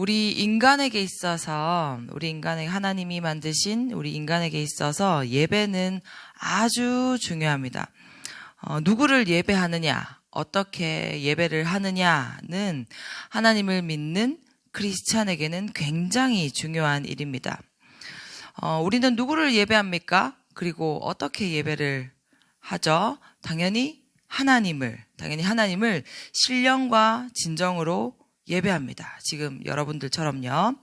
우리 인간에게 있어서, 우리 인간에게 하나님이 만드신 우리 인간에게 있어서 예배는 아주 중요합니다. 어, 누구를 예배하느냐, 어떻게 예배를 하느냐는 하나님을 믿는 크리스찬에게는 굉장히 중요한 일입니다. 어, 우리는 누구를 예배합니까? 그리고 어떻게 예배를 하죠? 당연히 하나님을, 당연히 하나님을 신령과 진정으로 예배합니다. 지금 여러분들처럼요. 아,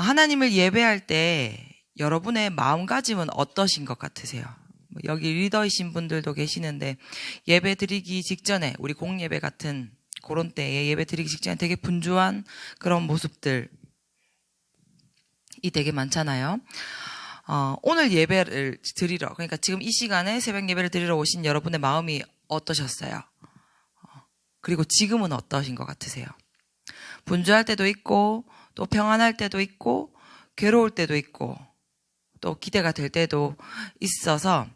하나님을 예배할 때 여러분의 마음가짐은 어떠신 것 같으세요? 뭐 여기 리더이신 분들도 계시는데 예배 드리기 직전에 우리 공예배 같은 그런 때에 예배 드리기 직전에 되게 분주한 그런 모습들이 되게 많잖아요. 어, 오늘 예배를 드리러 그러니까 지금 이 시간에 새벽 예배를 드리러 오신 여러분의 마음이 어떠셨어요? 어, 그리고 지금은 어떠신 것 같으세요? 분주할 때도 있고 또 평안할 때도 있고 괴로울 때도 있고 또 기대가 될 때도 있어서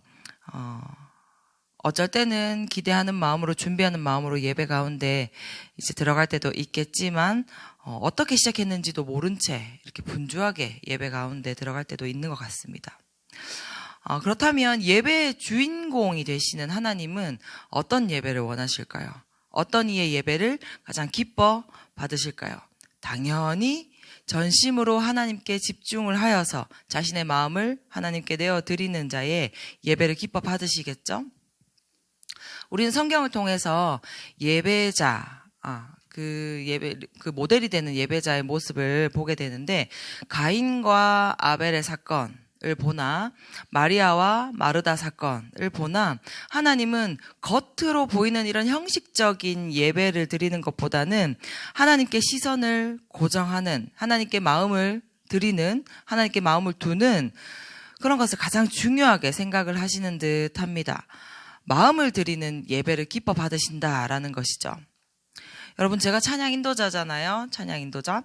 어, 어쩔 때는 기대하는 마음으로 준비하는 마음으로 예배 가운데 이제 들어갈 때도 있겠지만 어, 떻게 시작했는지도 모른 채 이렇게 분주하게 예배 가운데 들어갈 때도 있는 것 같습니다. 어, 그렇다면 예배의 주인공이 되시는 하나님은 어떤 예배를 원하실까요? 어떤 이의 예배를 가장 기뻐 받으실까요? 당연히 전심으로 하나님께 집중을 하여서 자신의 마음을 하나님께 내어 드리는 자의 예배를 기뻐 받으시겠죠? 우리는 성경을 통해서 예배자, 아, 그 예배, 그 모델이 되는 예배자의 모습을 보게 되는데, 가인과 아벨의 사건, 을 보나 마리아와 마르다 사건을 보나 하나님은 겉으로 보이는 이런 형식적인 예배를 드리는 것보다는 하나님께 시선을 고정하는 하나님께 마음을 드리는 하나님께 마음을 두는 그런 것을 가장 중요하게 생각을 하시는 듯 합니다. 마음을 드리는 예배를 기뻐 받으신다라는 것이죠. 여러분 제가 찬양 인도자잖아요. 찬양 인도자.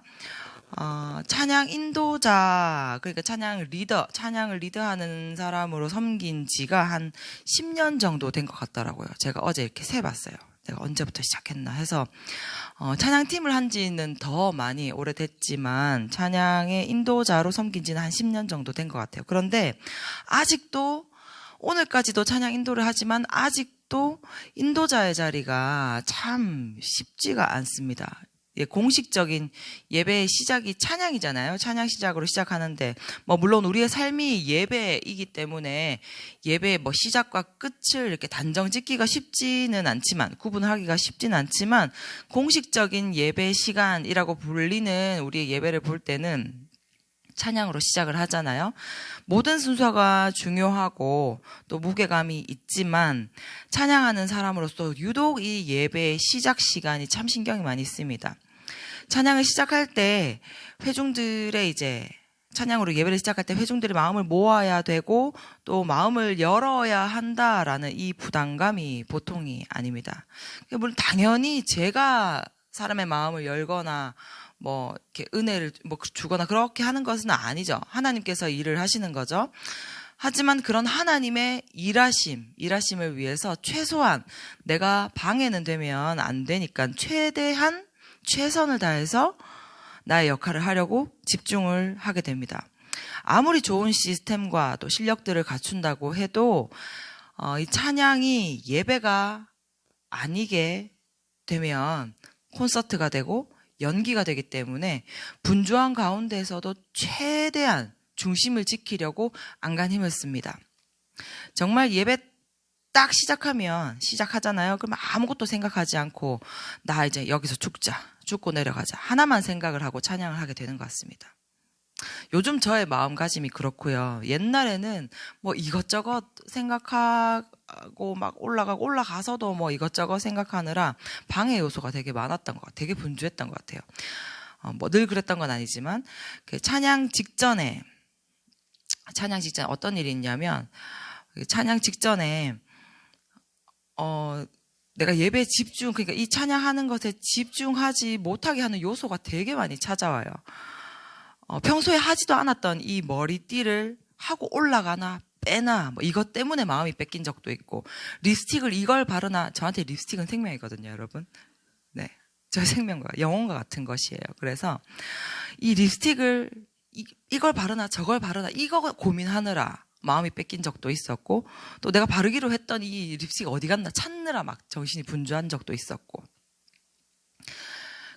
어, 찬양 인도자, 그러니까 찬양 리더, 찬양을 리더하는 사람으로 섬긴 지가 한 10년 정도 된 것 같더라고요. 제가 어제 이렇게 세봤어요. 내가 언제부터 시작했나 해서, 어, 찬양팀을 한 지는 더 많이 오래됐지만, 찬양의 인도자로 섬긴 지는 한 10년 정도 된 것 같아요. 그런데, 아직도, 오늘까지도 찬양 인도를 하지만, 아직도 인도자의 자리가 참 쉽지가 않습니다. 예, 공식적인 예배의 시작이 찬양이잖아요. 찬양 시작으로 시작하는데, 뭐, 물론 우리의 삶이 예배이기 때문에 예배의 뭐 시작과 끝을 이렇게 단정 짓기가 쉽지는 않지만, 구분하기가 쉽지는 않지만, 공식적인 예배 시간이라고 불리는 우리의 예배를 볼 때는 찬양으로 시작을 하잖아요. 모든 순서가 중요하고 또 무게감이 있지만 찬양하는 사람으로서 유독 이 예배의 시작 시간이 참 신경이 많이 씁니다. 찬양을 시작할 때 회중들의 이제 찬양으로 예배를 시작할 때 회중들의 마음을 모아야 되고 또 마음을 열어야 한다라는 이 부담감이 보통이 아닙니다. 물론 당연히 제가 사람의 마음을 열거나 뭐 이렇게 은혜를 뭐 주거나 그렇게 하는 것은 아니죠. 하나님께서 일을 하시는 거죠. 하지만 그런 하나님의 일하심, 일하심을 위해서 최소한 내가 방해는 되면 안 되니까 최대한 최선을 다해서 나의 역할을 하려고 집중을 하게 됩니다. 아무리 좋은 시스템과 또 실력들을 갖춘다고 해도 어, 이 찬양이 예배가 아니게 되면 콘서트가 되고 연기가 되기 때문에 분주한 가운데서도 최대한 중심을 지키려고 안간 힘을 씁니다. 정말 예배 딱 시작하면 시작하잖아요. 그럼 아무것도 생각하지 않고 나 이제 여기서 죽자. 죽고 내려가자. 하나만 생각을 하고 찬양을 하게 되는 것 같습니다. 요즘 저의 마음가짐이 그렇고요. 옛날에는 뭐 이것저것 생각하고 막 올라가고 올라가서도 뭐 이것저것 생각하느라 방해 요소가 되게 많았던 것 같아요. 되게 분주했던 것 같아요. 어, 뭐늘 그랬던 건 아니지만 그 찬양 직전에 찬양 직전 어떤 일이 있냐면 그 찬양 직전에 어 내가 예배 집중 그러니까 이 찬양하는 것에 집중하지 못하게 하는 요소가 되게 많이 찾아와요. 어, 평소에 하지도 않았던 이 머리띠를 하고 올라가나 빼나 뭐 이것 때문에 마음이 뺏긴 적도 있고 립스틱을 이걸 바르나 저한테 립스틱은 생명이거든요, 여러분. 네. 저의 생명과 영혼과 같은 것이에요. 그래서 이 립스틱을 이, 이걸 바르나 저걸 바르나 이거 고민하느라 마음이 뺏긴 적도 있었고 또 내가 바르기로 했던 이 립스틱 어디 갔나 찾느라 막 정신이 분주한 적도 있었고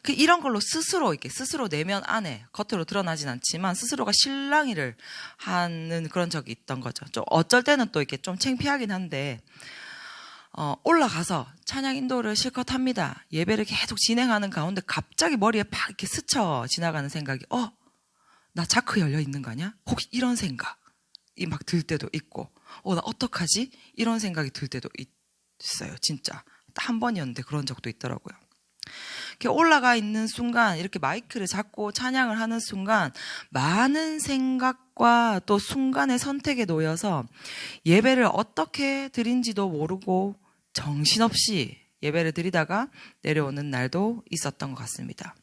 그 이런 걸로 스스로 이렇게 스스로 내면 안에 겉으로 드러나진 않지만 스스로가 실랑이를 하는 그런 적이 있던 거죠. 좀 어쩔 때는 또 이렇게 좀 창피하긴 한데 어, 올라가서 찬양 인도를 실컷 합니다. 예배를 계속 진행하는 가운데 갑자기 머리에 팍 이렇게 스쳐 지나가는 생각이 어, 나 자크 열려 있는 거 아니야? 혹시 이런 생각 이 막 들 때도 있고 어, 나 어떡하지? 이런 생각이 들 때도 있어요. 진짜. 한 번이었는데 그런 적도 있더라고요. 이렇게 올라가 있는 순간, 이렇게 마이크를 잡고 찬양을 하는 순간, 많은 생각과 또 순간의 선택에 놓여서 예배를 어떻게 드린지도 모르고 정신없이 예배를 드리다가 내려오는 날도 있었던 것 같습니다.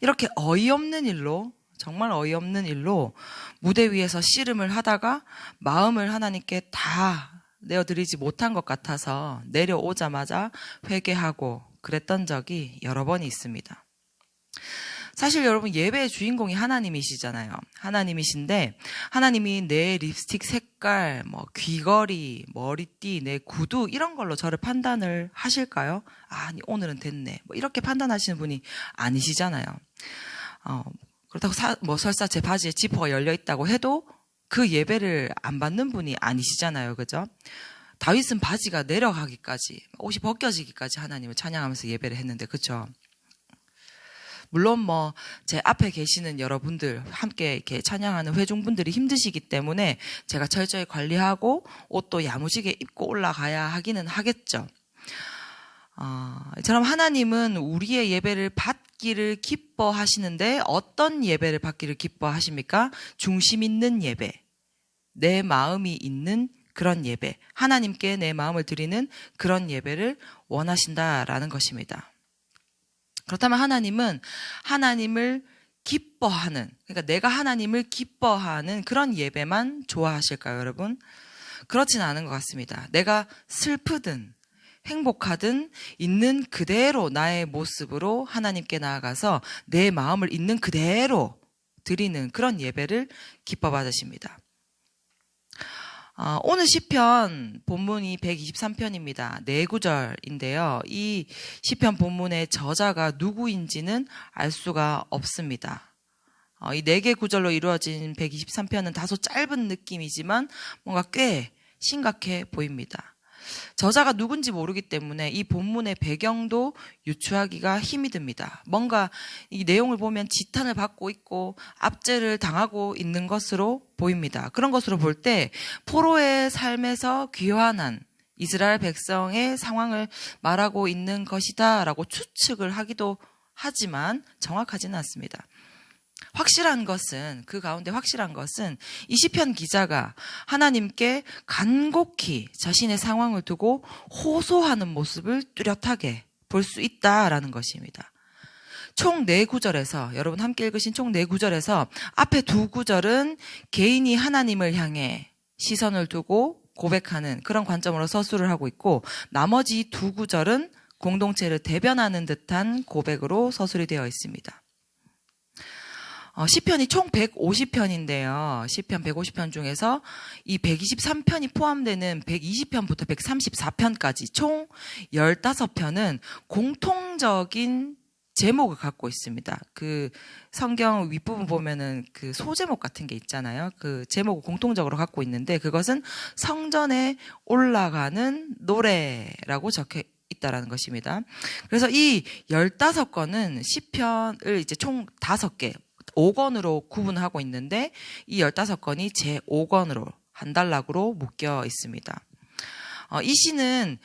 이렇게 어이없는 일로 정말 어이없는 일로 무대 위에서 씨름을 하다가 마음을 하나님께 다 내어드리지 못한 것 같아서 내려오자마자 회개하고 그랬던 적이 여러 번 있습니다. 사실 여러분 예배의 주인공이 하나님이시잖아요. 하나님이신데 하나님이 내 립스틱 색깔, 뭐 귀걸이, 머리띠, 내 구두 이런 걸로 저를 판단을 하실까요? 아, 오늘은 됐네. 뭐 이렇게 판단하시는 분이 아니시잖아요. 어, 그렇다고 사, 뭐 설사 제 바지에 지퍼가 열려 있다고 해도 그 예배를 안 받는 분이 아니시잖아요. 그죠? 다윗은 바지가 내려가기까지 옷이 벗겨지기까지 하나님을 찬양하면서 예배를 했는데 그렇죠. 물론 뭐 제 앞에 계시는 여러분들 함께 이렇게 찬양하는 회중분들이 힘드시기 때문에 제가 철저히 관리하고 옷도 야무지게 입고 올라가야 하기는 하겠죠. 어, 이처럼 하나님은 우리의 예배를 받기를 기뻐하시는데 어떤 예배를 받기를 기뻐하십니까? 중심 있는 예배, 내 마음이 있는 그런 예배, 하나님께 내 마음을 드리는 그런 예배를 원하신다라는 것입니다. 그렇다면 하나님은 하나님을 기뻐하는, 그러니까 내가 하나님을 기뻐하는 그런 예배만 좋아하실까요, 여러분? 그렇지는 않은 것 같습니다. 내가 슬프든, 행복하든 있는 그대로 나의 모습으로 하나님께 나아가서 내 마음을 있는 그대로 드리는 그런 예배를 기뻐 받으십니다. 어, 오늘 시편 본문이 123편입니다. 네 구절인데요. 이 시편 본문의 저자가 누구인지는 알 수가 없습니다. 어, 이네 개 구절로 이루어진 123편은 다소 짧은 느낌이지만 뭔가 꽤 심각해 보입니다. 저자가 누군지 모르기 때문에 이 본문의 배경도 유추하기가 힘이 듭니다. 뭔가 이 내용을 보면 지탄을 받고 있고 압제를 당하고 있는 것으로 보입니다. 그런 것으로 볼 때 포로의 삶에서 귀환한 이스라엘 백성의 상황을 말하고 있는 것이다라고 추측을 하기도 하지만 정확하지는 않습니다. 확실한 것은 그 가운데 확실한 것은 이 시편 기자가 하나님께 간곡히 자신의 상황을 두고 호소하는 모습을 뚜렷하게 볼 수 있다라는 것입니다. 총 네 구절에서 여러분 함께 읽으신 총 네 구절에서 앞에 두 구절은 개인이 하나님을 향해 시선을 두고 고백하는 그런 관점으로 서술을 하고 있고 나머지 두 구절은 공동체를 대변하는 듯한 고백으로 서술이 되어 있습니다. 어, 시편이 총 150편인데요. 시편 150편 중에서 이 123편이 포함되는 120편부터 134편까지 총 15편은 공통적인 제목을 갖고 있습니다. 그 성경 윗부분 보면은 그 소제목 같은 게 있잖아요. 그 제목을 공통적으로 갖고 있는데 그것은 성전에 올라가는 노래라고 적혀 있다라는 것입니다. 그래서 이 15권은 시편을 이제 총 5개 5권으로 구분하고 있는데 이 15권이 제 5권으로 한 단락으로 묶여 있습니다. 어, 이 시는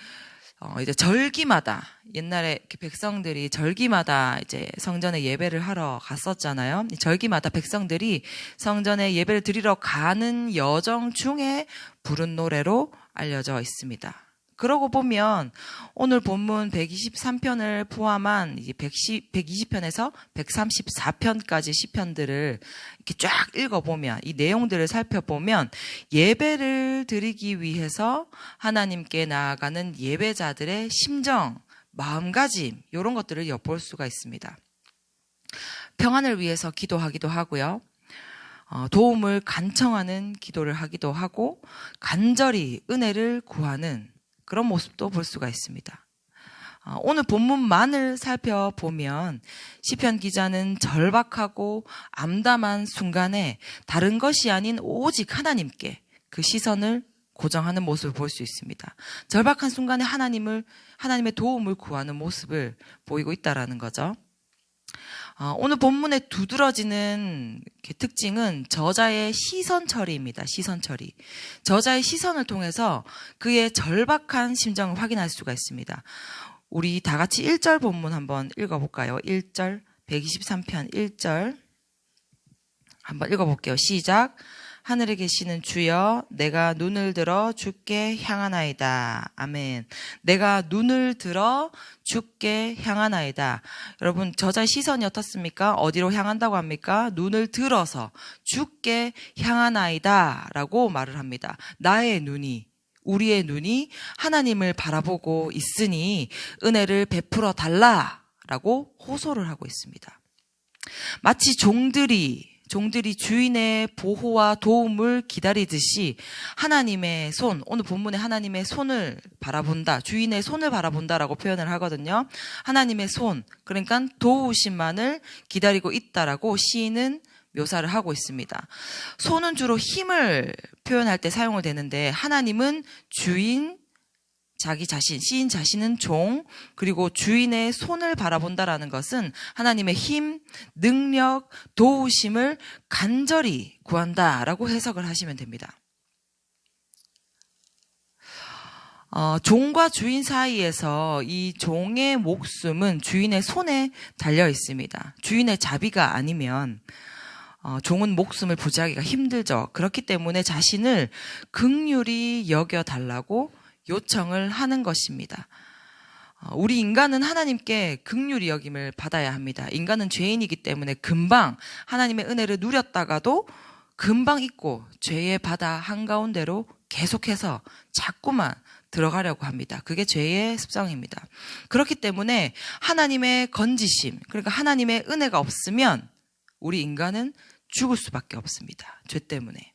어, 이제 절기마다 옛날에 백성들이 절기마다 이제 성전에 예배를 하러 갔었잖아요. 절기마다 백성들이 성전에 예배를 드리러 가는 여정 중에 부른 노래로 알려져 있습니다. 그러고 보면 오늘 본문 123편을 포함한 이제 110, 120편에서 134편까지 시편들을 이렇게 쫙 읽어보면 이 내용들을 살펴보면 예배를 드리기 위해서 하나님께 나아가는 예배자들의 심정, 마음가짐 이런 것들을 엿볼 수가 있습니다. 평안을 위해서 기도하기도 하고요. 어, 도움을 간청하는 기도를 하기도 하고 간절히 은혜를 구하는 그런 모습도 볼 수가 있습니다. 어, 오늘 본문만을 살펴보면 시편 기자는 절박하고 암담한 순간에 다른 것이 아닌 오직 하나님께 그 시선을 고정하는 모습을 볼 수 있습니다. 절박한 순간에 하나님을 하나님의 도움을 구하는 모습을 보이고 있다라는 거죠. 어, 오늘 본문에 두드러지는 특징은 저자의 시선 처리입니다. 시선 처리. 저자의 시선을 통해서 그의 절박한 심정을 확인할 수가 있습니다. 우리 다 같이 1절 본문 한번 읽어볼까요? 1절, 123편 1절. 한번 읽어볼게요. 시작. 하늘에 계시는 주여 내가 눈을 들어 주께 향하나이다. 아멘. 내가 눈을 들어 주께 향하나이다. 여러분 저자의 시선이 어떻습니까? 어디로 향한다고 합니까? 눈을 들어서 주께 향하나이다 라고 말을 합니다. 나의 눈이 우리의 눈이 하나님을 바라보고 있으니 은혜를 베풀어 달라라고 호소를 하고 있습니다. 마치 종들이 종들이 주인의 보호와 도움을 기다리듯이 하나님의 손, 오늘 본문에 하나님의 손을 바라본다, 주인의 손을 바라본다라고 표현을 하거든요. 하나님의 손, 그러니까 도우심만을 기다리고 있다라고 시인은 묘사를 하고 있습니다. 손은 주로 힘을 표현할 때 사용을 되는데 하나님은 주인, 자기 자신, 시인 자신은 종, 그리고 주인의 손을 바라본다라는 것은 하나님의 힘, 능력, 도우심을 간절히 구한다라고 해석을 하시면 됩니다. 어, 종과 주인 사이에서 이 종의 목숨은 주인의 손에 달려 있습니다. 주인의 자비가 아니면 어, 종은 목숨을 부지하기가 힘들죠. 그렇기 때문에 자신을 극률이 여겨 달라고 요청을 하는 것입니다. 어, 우리 인간은 하나님께 극률이 여김을 받아야 합니다. 인간은 죄인이기 때문에 금방 하나님의 은혜를 누렸다가도 금방 잊고 죄의 바다 한가운데로 계속해서 자꾸만 들어가려고 합니다. 그게 죄의 습성입니다. 그렇기 때문에 하나님의 건지심, 그러니까 하나님의 은혜가 없으면 우리 인간은 죽을 수밖에 없습니다. 죄 때문에.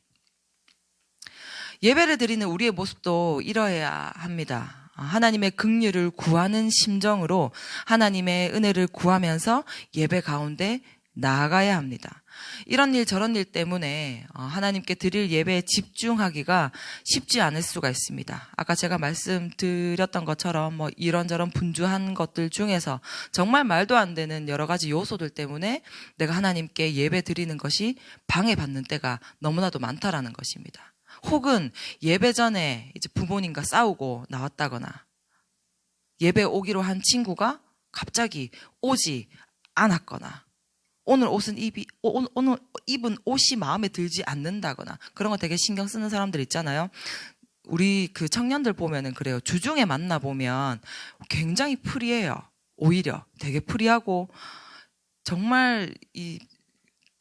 예배를 드리는 우리의 모습도 이러해야 합니다. 하나님의 긍휼을 구하는 심정으로 하나님의 은혜를 구하면서 예배 가운데 나아가야 합니다. 이런 일 저런 일 때문에 어, 하나님께 드릴 예배에 집중하기가 쉽지 않을 수가 있습니다. 아까 제가 말씀드렸던 것처럼 뭐 이런저런 분주한 것들 중에서 정말 말도 안 되는 여러 가지 요소들 때문에 내가 하나님께 예배 드리는 것이 방해받는 때가 너무나도 많다라는 것입니다. 혹은 예배 전에 이제 부모님과 싸우고 나왔다거나 예배 오기로 한 친구가 갑자기 오지 않았거나 오늘 옷은 입이 오늘 입은 옷이 마음에 들지 않는다거나 그런 거 되게 신경 쓰는 사람들 있잖아요. 우리 그 청년들 보면은 그래요. 주중에 만나 보면 굉장히 프리해요. 오히려 되게 프리하고 정말 이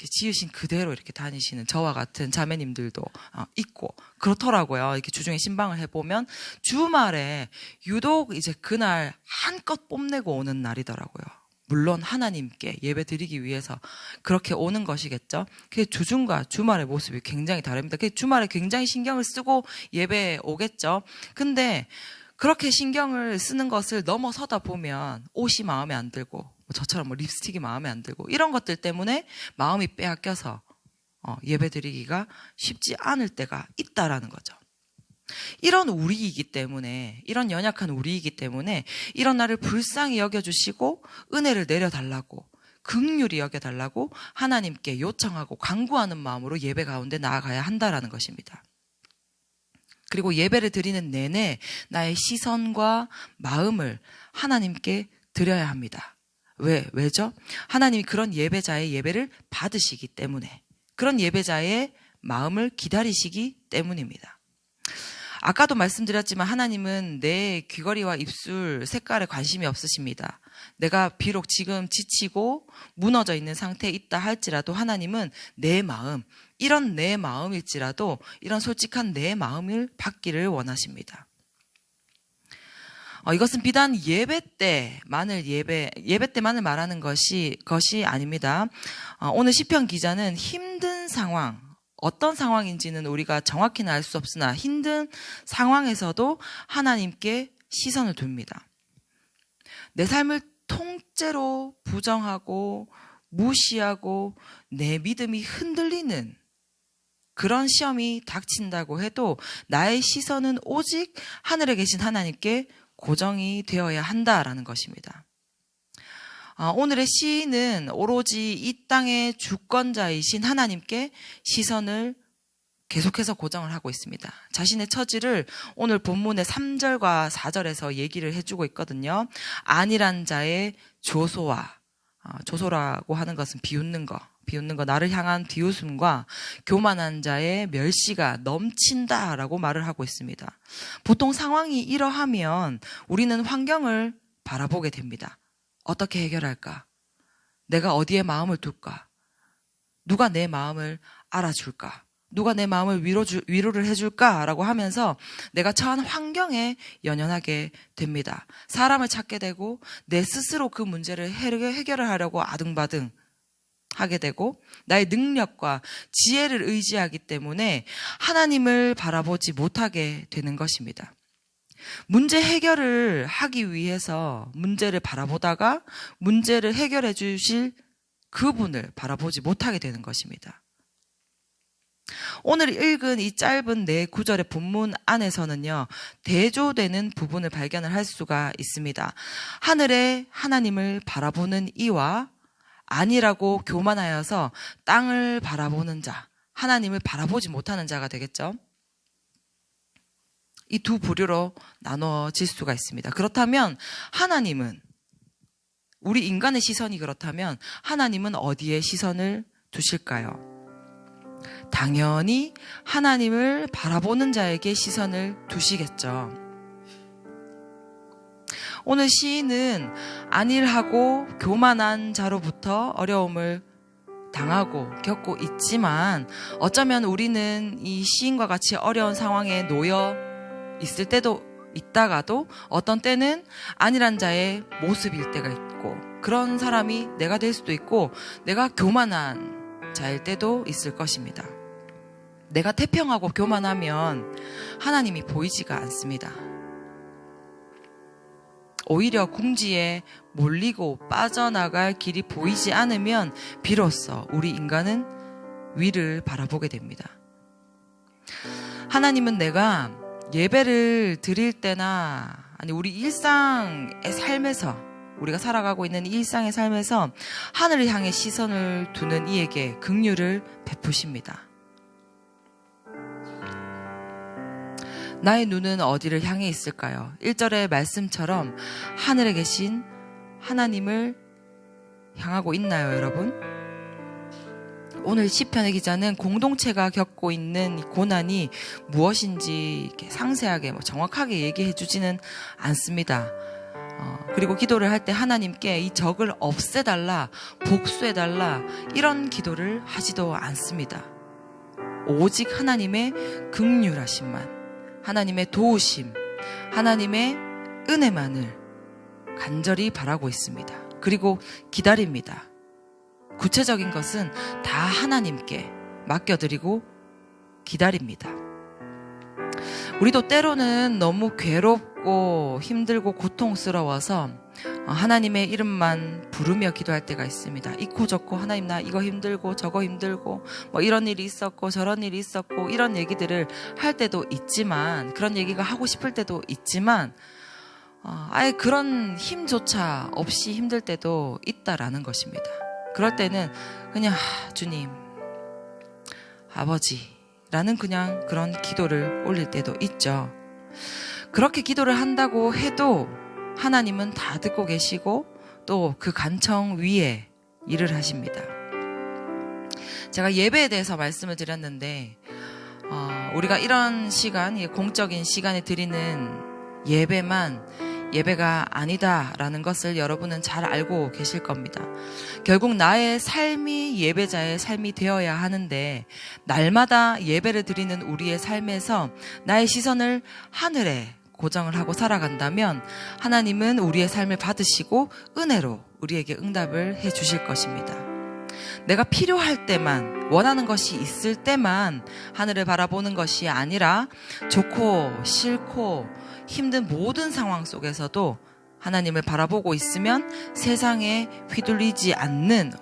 지으신 그대로 이렇게 다니시는 저와 같은 자매님들도 어, 있고 그렇더라고요. 이렇게 주중에 신방을 해보면 주말에 유독 이제 그날 한껏 뽐내고 오는 날이더라고요. 물론 하나님께 예배 드리기 위해서 그렇게 오는 것이겠죠. 그 주중과 주말의 모습이 굉장히 다릅니다. 그 주말에 굉장히 신경을 쓰고 예배에 오겠죠. 근데 그렇게 신경을 쓰는 것을 넘어서다 보면 옷이 마음에 안 들고 뭐 저처럼 뭐 립스틱이 마음에 안 들고 이런 것들 때문에 마음이 빼앗겨서 어, 예배드리기가 쉽지 않을 때가 있다라는 거죠. 이런 우리이기 때문에 이런 연약한 우리이기 때문에 이런 나를 불쌍히 여겨주시고 은혜를 내려달라고 극률이 여겨달라고 하나님께 요청하고 강구하는 마음으로 예배 가운데 나아가야 한다라는 것입니다. 그리고 예배를 드리는 내내 나의 시선과 마음을 하나님께 드려야 합니다. 왜, 왜죠? 하나님이 그런 예배자의 예배를 받으시기 때문에, 그런 예배자의 마음을 기다리시기 때문입니다. 아까도 말씀드렸지만 하나님은 내 귀걸이와 입술 색깔에 관심이 없으십니다. 내가 비록 지금 지치고 무너져 있는 상태에 있다 할지라도 하나님은 내 마음, 이런 내 마음일지라도 이런 솔직한 내 마음을 받기를 원하십니다. 어, 이것은 비단 예배 때만을 예배 예배 때만을 말하는 것이 것이 아닙니다. 어, 오늘 시편 기자는 힘든 상황 어떤 상황인지는 우리가 정확히는 알 수 없으나 힘든 상황에서도 하나님께 시선을 둡니다. 내 삶을 통째로 부정하고 무시하고 내 믿음이 흔들리는 그런 시험이 닥친다고 해도 나의 시선은 오직 하늘에 계신 하나님께 고정이 되어야 한다라는 것입니다. 아, 오늘의 시인은 오로지 이 땅의 주권자이신 하나님께 시선을 계속해서 고정을 하고 있습니다. 자신의 처지를 오늘 본문의 3절과 4절에서 얘기를 해주고 있거든요. 안일한 자의 조소와 아, 조소라고 하는 것은 비웃는 거, 비웃는 거, 나를 향한 비웃음과 교만한 자의 멸시가 넘친다라고 말을 하고 있습니다. 보통 상황이 이러하면 우리는 환경을 바라보게 됩니다. 어떻게 해결할까? 내가 어디에 마음을 둘까? 누가 내 마음을 알아줄까? 누가 내 마음을 위로 주, 위로를 해줄까라고 하면서 내가 처한 환경에 연연하게 됩니다. 사람을 찾게 되고 내 스스로 그 문제를 해결을 하려고 아등바등 하게 되고 나의 능력과 지혜를 의지하기 때문에 하나님을 바라보지 못하게 되는 것입니다. 문제 해결을 하기 위해서 문제를 바라보다가 문제를 해결해 주실 그분을 바라보지 못하게 되는 것입니다. 오늘 읽은 이 짧은 네 구절의 본문 안에서는요, 대조되는 부분을 발견을 할 수가 있습니다. 하늘에 하나님을 바라보는 이와 아니라고 교만하여서 땅을 바라보는 자, 하나님을 바라보지 못하는 자가 되겠죠. 이 두 부류로 나눠질 수가 있습니다. 그렇다면 하나님은 우리 인간의 시선이 그렇다면 하나님은 어디에 시선을 두실까요? 당연히 하나님을 바라보는 자에게 시선을 두시겠죠. 오늘 시인은 안일하고 교만한 자로부터 어려움을 당하고 겪고 있지만 어쩌면 우리는 이 시인과 같이 어려운 상황에 놓여 있을 때도 있다가도 어떤 때는 안일한 자의 모습일 때가 있고 그런 사람이 내가 될 수도 있고 내가 교만한 자일 때도 있을 것입니다. 내가 태평하고 교만하면 하나님이 보이지가 않습니다. 오히려 궁지에 몰리고 빠져나갈 길이 보이지 않으면 비로소 우리 인간은 위를 바라보게 됩니다. 하나님은 내가 예배를 드릴 때나 아니 우리 일상의 삶에서 우리가 살아가고 있는 일상의 삶에서 하늘을 향해 시선을 두는 이에게 긍휼을 베푸십니다. 나의 눈은 어디를 향해 있을까요? 1절의 말씀처럼 하늘에 계신 하나님을 향하고 있나요, 여러분? 오늘 시편의 기자는 공동체가 겪고 있는 고난이 무엇인지 상세하게 뭐 정확하게 얘기해 주지는 않습니다. 어, 그리고 기도를 할 때 하나님께 이 적을 없애달라, 복수해달라, 이런 기도를 하지도 않습니다. 오직 하나님의 극률하심만, 하나님의 도우심, 하나님의 은혜만을 간절히 바라고 있습니다. 그리고 기다립니다. 구체적인 것은 다 하나님께 맡겨드리고 기다립니다. 우리도 때로는 너무 괴롭고 힘들고 고통스러워서 어, 하나님의 이름만 부르며 기도할 때가 있습니다. 이코 저코 하나님 나 이거 힘들고 저거 힘들고 뭐 이런 일이 있었고 저런 일이 있었고 이런 얘기들을 할 때도 있지만 그런 얘기가 하고 싶을 때도 있지만 어, 아예 그런 힘조차 없이 힘들 때도 있다라는 것입니다. 그럴 때는 그냥 하, 주님 아버지라는 그냥 그런 기도를 올릴 때도 있죠. 그렇게 기도를 한다고 해도 하나님은 다 듣고 계시고 또 그 간청 위에 일을 하십니다. 제가 예배에 대해서 말씀을 드렸는데, 어, 우리가 이런 시간, 공적인 시간에 드리는 예배만 예배가 아니다라는 것을 여러분은 잘 알고 계실 겁니다. 결국 나의 삶이 예배자의 삶이 되어야 하는데, 날마다 예배를 드리는 우리의 삶에서 나의 시선을 하늘에 고정을 하고 살아간다면 하나님은 우리의 삶을 받으시고 은혜로 우리에게 응답을 해 주실 것입니다. 내가 필요할 때만, 원하는 것이 있을 때만 하늘을 바라보는 것이 아니라 좋고 싫고 힘든 모든 상황 속에서도 하나님을 바라보고 있으면 세상에 휘둘리지 않는,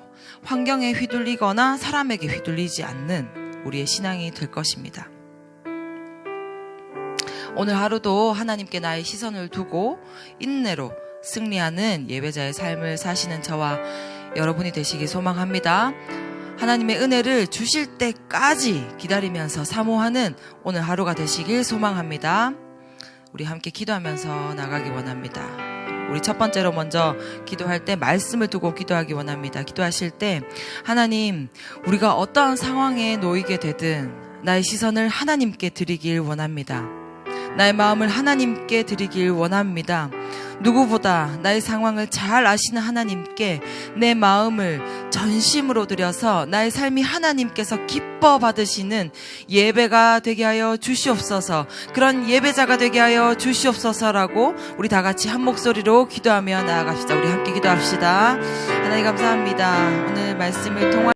환경에 휘둘리거나 사람에게 휘둘리지 않는 우리의 신앙이 될 것입니다. 오늘 하루도 하나님께 나의 시선을 두고 인내로 승리하는 예배자의 삶을 사시는 저와 여러분이 되시기 소망합니다. 하나님의 은혜를 주실 때까지 기다리면서 사모하는 오늘 하루가 되시길 소망합니다. 우리 함께 기도하면서 나가기 원합니다. 우리 첫 번째로 먼저 기도할 때 말씀을 두고 기도하기 원합니다. 기도하실 때 하나님, 우리가 어떠한 상황에 놓이게 되든 나의 시선을 하나님께 드리길 원합니다. 나의 마음을 하나님께 드리길 원합니다. 누구보다 나의 상황을 잘 아시는 하나님께 내 마음을 전심으로 드려서 나의 삶이 하나님께서 기뻐 받으시는 예배가 되게 하여 주시옵소서. 그런 예배자가 되게 하여 주시옵소서라고 우리 다 같이 한 목소리로 기도하며 나아갑시다. 우리 함께 기도합시다. 하나님 감사합니다. 오늘 말씀을 통하